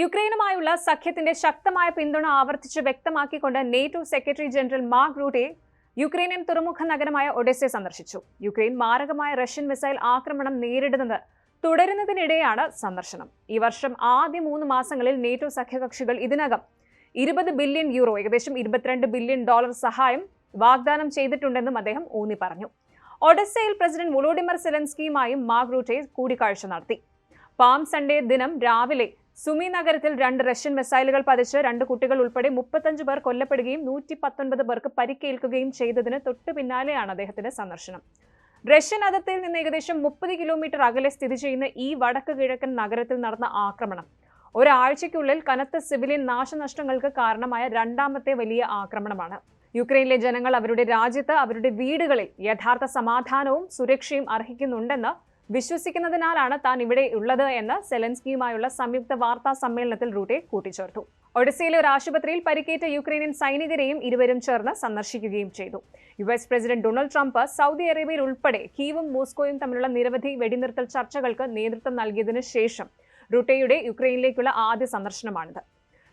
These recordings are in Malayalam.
യുക്രൈനുമായുള്ള സഖ്യത്തിന്റെ ശക്തമായ പിന്തുണ ആവർത്തിച്ച് വ്യക്തമാക്കിക്കൊണ്ട് NATO secretary general Mark Rutte Ukrainian തുറമുഖ നഗരമായ ഒഡെസെ സന്ദർശിച്ചു. യുക്രൈൻ മാരകമായ റഷ്യൻ മിസൈൽ ആക്രമണം നേരിടുന്നത് തുടരുന്നതിനിടെയാണ് സന്ദർശനം. ഈ വർഷം ആദ്യ മൂന്ന് മാസങ്ങളിൽ നേറ്റോ സഖ്യകക്ഷികൾ ഇതിനകം ഇരുപത് ബില്യൺ യൂറോ ഏകദേശം ഇരുപത്തിരണ്ട് ബില്യൺ ഡോളർ സഹായം വാഗ്ദാനം ചെയ്തിട്ടുണ്ടെന്നും അദ്ദേഹം ഊന്നി പറഞ്ഞു. ഒഡസയിൽ പ്രസിഡന്റ് വൊളോഡിമർ സെലൻസ്കിയുമായും മാഗ്രൂട്ടെ കൂടിക്കാഴ്ച നടത്തി. പാം സൺഡേ ദിനം രാവിലെ സുമി നഗരത്തിൽ രണ്ട് റഷ്യൻ മിസൈലുകൾ പതിച്ച് രണ്ട് കുട്ടികൾ ഉൾപ്പെടെ മുപ്പത്തഞ്ച് പേർ കൊല്ലപ്പെടുകയും നൂറ്റി പത്തൊൻപത് പേർക്ക് പരിക്കേൽക്കുകയും ചെയ്തതിന് തൊട്ടു പിന്നാലെയാണ് അദ്ദേഹത്തിന്റെ സന്ദർശനം. റഷ്യൻ അതിർത്തിയിൽ നിന്ന് ഏകദേശം മുപ്പത് കിലോമീറ്റർ അകലെ സ്ഥിതി ചെയ്യുന്ന ഈ വടക്ക് കിഴക്കൻ നഗരത്തിൽ നടന്ന ആക്രമണം. ഒരാഴ്ചയ്ക്കുള്ളിൽ കനത്ത സിവിലിയൻ നാശനഷ്ടങ്ങൾക്ക് കാരണമായ രണ്ടാമത്തെ വലിയ ആക്രമണമാണ്. യുക്രൈനിലെ ജനങ്ങൾ അവരുടെ രാജ്യത്ത് അവരുടെ വീടുകളിൽ യഥാർത്ഥ സമാധാനവും സുരക്ഷയും അർഹിക്കുന്നുണ്ടെന്ന് വിശ്വസിക്കുന്നതിനാലാണ് താൻ ഇവിടെ ഉള്ളത് എന്ന് സെലൻസ്കിയുമായുള്ള സംയുക്ത വാർത്താ സമ്മേളനത്തിൽ റൂട്ടെ കൂട്ടിച്ചേർത്തു. ഒഡസയിലെ ഒരു ആശുപത്രിയിൽ പരിക്കേറ്റ യുക്രൈനിയൻ സൈനികരെയും ഇരുവരും ചേർന്ന് സന്ദർശിക്കുകയും ചെയ്തു. U S president Donald Trump Saudi അറേബ്യയിൽ ഉൾപ്പെടെ കീവും മോസ്കോയും തമ്മിലുള്ള നിരവധി വെടിനിർത്തൽ ചർച്ചകൾക്ക് നേതൃത്വം നൽകിയതിനു ശേഷം റുട്ടയുടെ യുക്രൈനിലേക്കുള്ള ആദ്യ സന്ദർശനമാണിത്.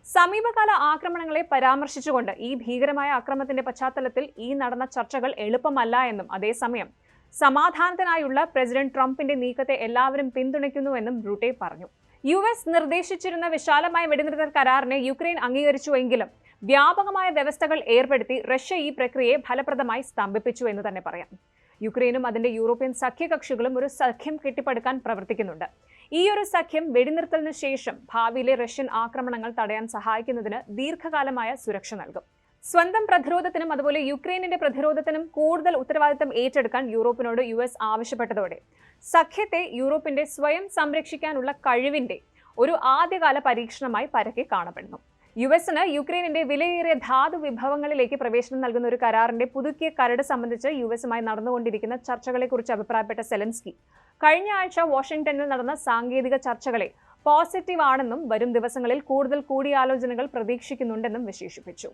സമീപകാല ആക്രമണങ്ങളെ പരാമർശിച്ചുകൊണ്ട് ഈ ഭീകരമായ ആക്രമണത്തിന്റെ പശ്ചാത്തലത്തിൽ ഈ നടന്ന ചർച്ചകൾ എളുപ്പമല്ല എന്നും അതേസമയം സമാധാനത്തിനായുള്ള പ്രസിഡന്റ് ട്രംപിന്റെ നീക്കത്തെ എല്ലാവരും പിന്തുണയ്ക്കുന്നുവെന്നും ബ്രൂട്ടെ പറഞ്ഞു. യു എസ് നിർദ്ദേശിച്ചിരുന്ന വിശാലമായ വെടിനിർത്തൽ കരാറിനെ യുക്രൈൻ അംഗീകരിച്ചുവെങ്കിലും വ്യാപകമായ വ്യവസ്ഥകൾ ഏർപ്പെടുത്തി റഷ്യ ഈ പ്രക്രിയയെ ഫലപ്രദമായി സ്തംഭിപ്പിച്ചു എന്ന് തന്നെ പറയാം. യുക്രൈനും അതിന്റെ യൂറോപ്യൻ സഖ്യകക്ഷികളും ഒരു സഖ്യം കെട്ടിപ്പടുക്കാൻ പ്രവർത്തിക്കുന്നുണ്ട്. ഈ ഒരു സഖ്യം വെടിനിർത്തലിന് ശേഷം ഭാവിയിലെ റഷ്യൻ ആക്രമണങ്ങൾ തടയാൻ സഹായിക്കുന്നതിന് ദീർഘകാലമായ സുരക്ഷ നൽകും. സ്വന്തം പ്രതിരോധത്തിനും അതുപോലെ യുക്രൈനിന്റെ പ്രതിരോധത്തിനും കൂടുതൽ ഉത്തരവാദിത്തം ഏറ്റെടുക്കാൻ യൂറോപ്പിനോട് യു എസ് ആവശ്യപ്പെട്ടതോടെ സഖ്യത്തെ യൂറോപ്പിന്റെ സ്വയം സംരക്ഷിക്കാനുള്ള കഴിവിന്റെ ഒരു ആദ്യകാല പരീക്ഷണമായി പരക്കെ കാണപ്പെടുന്നു. യു എസിന് യുക്രൈനിന്റെ വിലയേറിയ ധാതു വിഭവങ്ങളിലേക്ക് പ്രവേശനം നൽകുന്ന ഒരു കരാറിന്റെ പുതുക്കിയ കരട് സംബന്ധിച്ച് യു എസുമായി നടന്നുകൊണ്ടിരിക്കുന്ന ചർച്ചകളെക്കുറിച്ച് അഭിപ്രായപ്പെട്ട സെലൻസ്കി കഴിഞ്ഞ ആഴ്ച വാഷിംഗ്ടണിൽ നടന്ന സാങ്കേതിക ചർച്ചകളെ പോസിറ്റീവ് ആണെന്നും വരും ദിവസങ്ങളിൽ കൂടുതൽ കൂടിയാലോചനകൾ പ്രതീക്ഷിക്കുന്നുണ്ടെന്നും വിശേഷിപ്പിച്ചു.